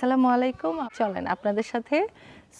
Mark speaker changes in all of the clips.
Speaker 1: আসসালামু আলাইকুম। চলেন আপনাদের সাথে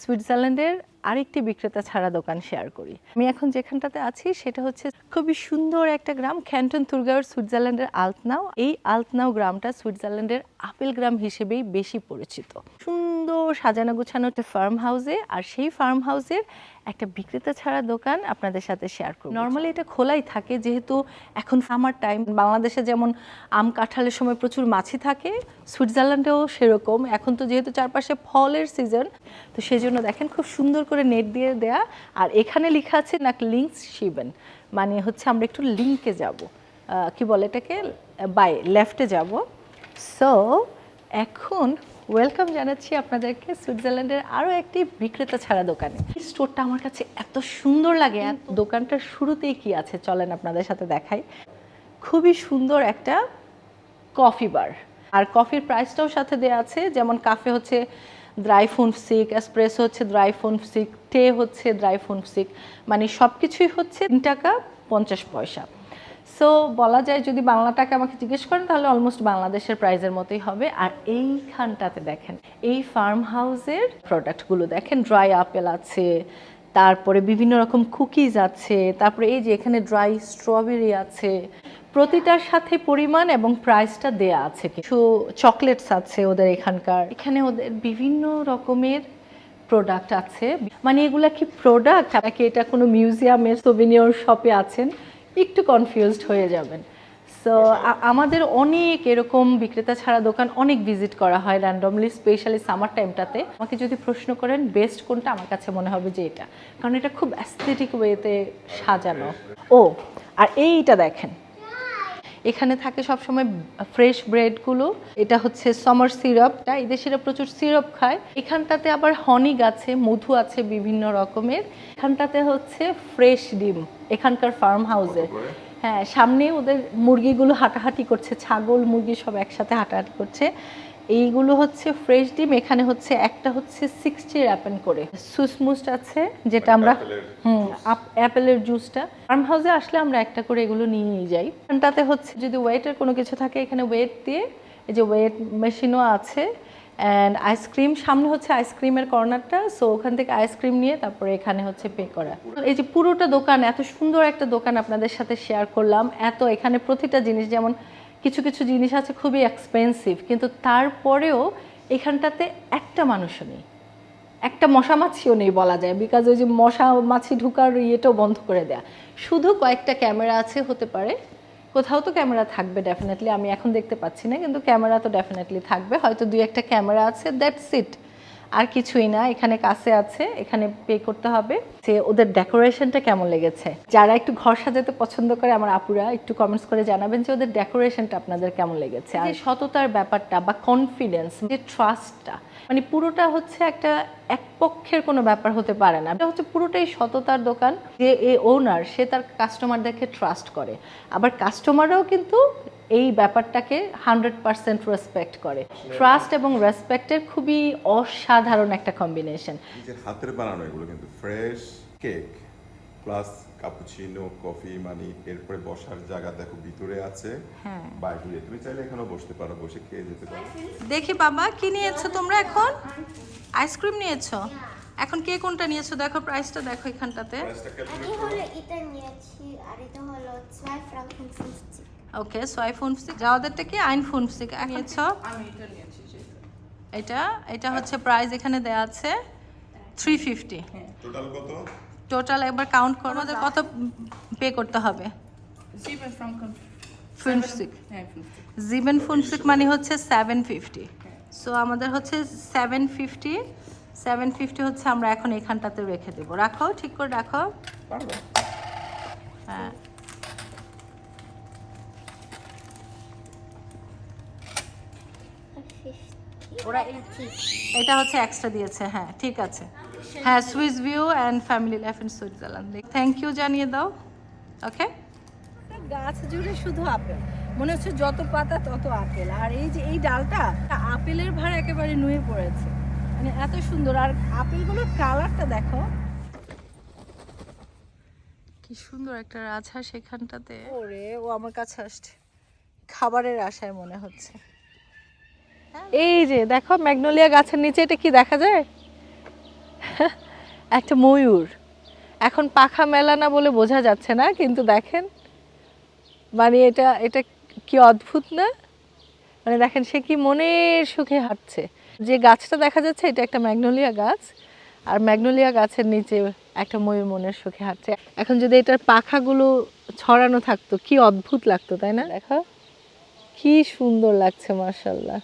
Speaker 1: সুইজারল্যান্ডের আরেকটি বিক্রেতা ছাড়া দোকান শেয়ার করি। আমি এখন যেখানটাতে আছি, সেটা হচ্ছে খুবই সুন্দর একটা গ্রাম ক্যান্টন তুরগাঁওয়ের সুইজারল্যান্ডের আলতনাও এই আলতনাও গ্রামটা সুইজারল্যান্ডের আপেল গ্রাম হিসেবেই বেশি পরিচিত। সুন্দর সাজানো গুছানো একটা ফার্ম হাউসে আর সেই ফার্ম হাউসের একটা বিক্রেতা ছাড়া দোকান আপনাদের সাথে শেয়ার করব। নর্মালি এটা খোলাই থাকে, যেহেতু এখন সামার টাইম বাংলাদেশে যেমন আম কাঁঠালের সময় প্রচুর মাছি থাকে সুইজারল্যান্ডেও সেরকম। এখন তো যেহেতু চারপাশে ফলের সিজন তো সেই জন্য দেখেন খুব সুন্দর করে নেট দিয়ে দেয়া। আর এখানে লেখা আছে না লিঙ্কস শিবেন মানে হচ্ছে আমরা একটু লিঙ্কে যাব। কি বলে এটাকে? বাই লেফটে যাব। সো এখন ওয়েলকাম জানাচ্ছি আপনাদেরকে সুইজারল্যান্ডের আরও একটি বিক্রেতা ছাড়া দোকানে। এই স্টোরটা আমার কাছে এত সুন্দর লাগে। দোকানটার শুরুতেই কি আছে চলেন আপনাদের সাথে দেখাই। খুবই সুন্দর একটা কফি বার আর কফির প্রাইসটাও সাথে দেওয়া আছে। যেমন কাফে হচ্ছে ড্রাই ফুনসিক এসপ্রেসো হচ্ছে ড্রাই ফুনসিক টে হচ্ছে ড্রাই ফুনসিক মানে সব কিছুই হচ্ছে তিন টাকা পঞ্চাশ পয়সা। সো বলা যায় যদি বাংলা টাকা আমাকে জিজ্ঞেস করেন, তাহলে অলমোস্ট বাংলাদেশের প্রাইজের মতোই হবে। আর এইখানটাতে দেখেন, এই ফার্ম হাউসের প্রোডাক্টগুলো দেখেন ড্রাই আপেল আছে, তারপরে বিভিন্ন রকম কুকিজ আছে, তারপরে এই যে এখানে ড্রাই স্ট্রবেরি আছে প্রতিটার সাথে পরিমাণ এবং প্রাইসটা দেয়া আছে কিছু চকলেটস আছে ওদের এখানকার। এখানে ওদের বিভিন্ন রকমের প্রোডাক্ট আছে। মানে এগুলা কি প্রোডাক্ট নাকি এটা কোনো মিউজিয়ামের সোভিনিয়র শপে আছেন? একটু কনফিউজড হয়ে যাবেন। সো আমাদের অনেক এরকম বিক্রেতা ছাড়া দোকান অনেক ভিজিট করা হয় র্যান্ডমলি স্পেশালি সামার টাইমটাতে আমাকে যদি প্রশ্ন করেন বেস্ট কোনটা? আমার কাছে মনে হবে যে এটা। কারণ এটা খুব অ্যাস্থেটিক ওয়েতে সাজানো। ও, আর এইটা দেখেন। এখানে থাকে সবসময় ফ্রেশ ব্রেডগুলো। এটা হচ্ছে সমার সিরাপটা এই দেশিরা প্রচুর সিরাপ খায়। এখানটাতে আবার হনি আছে মধু আছে বিভিন্ন রকমের। এখানটাতে হচ্ছে ফ্রেশ ডিম এখানকার ফার্ম হাউসে হ্যাঁ সামনে ওদের মুরগিগুলো হাঁটাহাঁটি করছে ছাগল মুরগি সব একসাথে হাঁটাহাঁটি করছে। এইগুলো হচ্ছে ফ্রেশ ডিম এখানে হচ্ছে একটা হচ্ছে সিক্সটি অ্যাপেন করে। সুসমুস্ট আছে যেটা আমরা হুম অ্যাপেলের জুসটা ফার্ম হাউসে আসলে আমরা একটা করে এগুলো নিয়েই যাই। এখানটাতে হচ্ছে যদি ওয়েটের কোনো কিছু থাকে এখানে ওয়েট দিয়ে এই যে ওয়েট মেশিনও আছে অ্যান্ড আইসক্রিম সামনে হচ্ছে আইসক্রিমের কর্নারটা সো ওখান থেকে আইসক্রিম নিয়ে তারপরে এখানে হচ্ছে পে করা। এই যে পুরোটা দোকান এত সুন্দর একটা দোকান আপনাদের সাথে শেয়ার করলাম এত এখানে প্রতিটা জিনিস যেমন কিছু কিছু জিনিস আছে খুবই এক্সপেন্সিভ কিন্তু তারপরেও এখানটাতে একটা মানুষও নেই। একটা মশা মাছিও নেই বলা যায় বিকজ ওই যে মশা মাছি ঢুকার ইয়েটাও বন্ধ করে দেয়া। শুধু কয়েকটা ক্যামেরা আছে, হতে পারে। কোথাও তো ক্যামেরা থাকবে ডেফিনেটলি আমি এখন দেখতে পাচ্ছি না, কিন্তু ক্যামেরা তো ডেফিনেটলি থাকবে। হয়তো দুই একটা ক্যামেরা আছে দ্যাটস ইট আর কিছুই না, এখানে কাছে আছে, এখানে পে করতে হবে। যে ওদের ডেকোরেশনটা কেমন লেগেছে? যারা একটু ঘর সাজাতে পছন্দ করে, আমার আপুরা একটু কমেন্টস করে জানাবেন যে ওদের ডেকোরেশনটা আপনাদের কেমন লেগেছে। আর সততার ব্যাপারটা বা কনফিডেন্স যে ট্রাস্টটা মানে পুরোটা হচ্ছে একটা এক পক্ষের কোনো ব্যাপার হতে পারে না। এটা হচ্ছে পুরোটাই সততার দোকান। যে এ ওনার সে তার কাস্টমারদেরকে ট্রাস্ট করে। আবার কাস্টমাররাও কিন্তু এই ব্যাপারটাকে হান্ড্রেড পার্সেন্ট রেসপেক্ট করে। ট্রাস্ট এবং রেসপেক্টের খুবই অসাধারণ একটা কম্বিনেশন
Speaker 2: হাতের বানানো এগুলো কিন্তু fresh cake plus cappuccino coffee মানে এরপরে বসার জায়গা দেখো ভিতরে আছে।
Speaker 1: হ্যাঁ।
Speaker 2: বাইরে তুমি চাইলে এখানেও বসতে পারো বসে খেয়ে যেতে পারো।
Speaker 1: দেখি বাবা কি নিয়েছো তোমরা এখন? আইসক্রিম নিয়েছো? এখন কে কোনটা নিয়েছো? দেখো প্রাইসটা দেখো এখানটাতে।
Speaker 2: করো।
Speaker 3: হলো এটা নিয়েছি আর এটা হলো 2 Franken 50
Speaker 1: ওকে ছয় ফুনসিক যাওয়াদেরটা কি আইন ফুনসিক নিয়েছো এটা এটা হচ্ছে প্রাইস এখানে দেয়া আছে থ্রি ফিফটি
Speaker 2: টোটাল কত?
Speaker 1: টোটাল একবার কাউন্ট করো আমাদের কত পে করতে হবে. ফুনসিক জিবেন ফুনসিক মানে হচ্ছে সেভেন ফিফটি সো আমাদের হচ্ছে সেভেন ফিফটি সেভেন ফিফটি হচ্ছে আমরা এখন এখানটাতে রেখে দেবো। রাখো ঠিক করে রাখো। হ্যাঁ। ওরা এটা হচ্ছে এক্সট্রা দিয়েছে হ্যাঁ ঠিক আছে। হ্যাঁ Swiss view and family life in Switzerland thank you জানিয়ে দাও ওকে গাছ জুড়ে শুধু আপেল। মনে হচ্ছে যত পাতা তত আপেল। আর এই যে এই ডালটা আপেলের ভার একেবারে নুয়ে পড়েছে। মানে এত সুন্দর। আর আপেলগুলোর কালারটা দেখো। কি সুন্দর একটা রাজহাঁস এখানটাতে। ওরে ও আমার কাছে আসছে। খাবারের আশায় মনে হচ্ছে। এই যে, দেখো ম্যাগনোলিয়া গাছের নিচে, এটা কি দেখা যায়? একটা ময়ূর। এখন পাখা মেলানা বলে বোঝা যাচ্ছে না, কিন্তু দেখেন। মানে এটা এটা কি অদ্ভুত না? মানে দেখেন, সে কি মনের সুখে হাঁটছে। যে গাছটা দেখা যাচ্ছে, এটা একটা ম্যাগনোলিয়া গাছ, আর ম্যাগনোলিয়া গাছের নিচে একটা ময়ূর মনের সুখে হাঁটছে। এখন যদি এটার পাখাগুলো ছড়ানো থাকতো, কি অদ্ভুত লাগতো, তাই না? দেখো, কি সুন্দর লাগছে মার্শাল্লাহ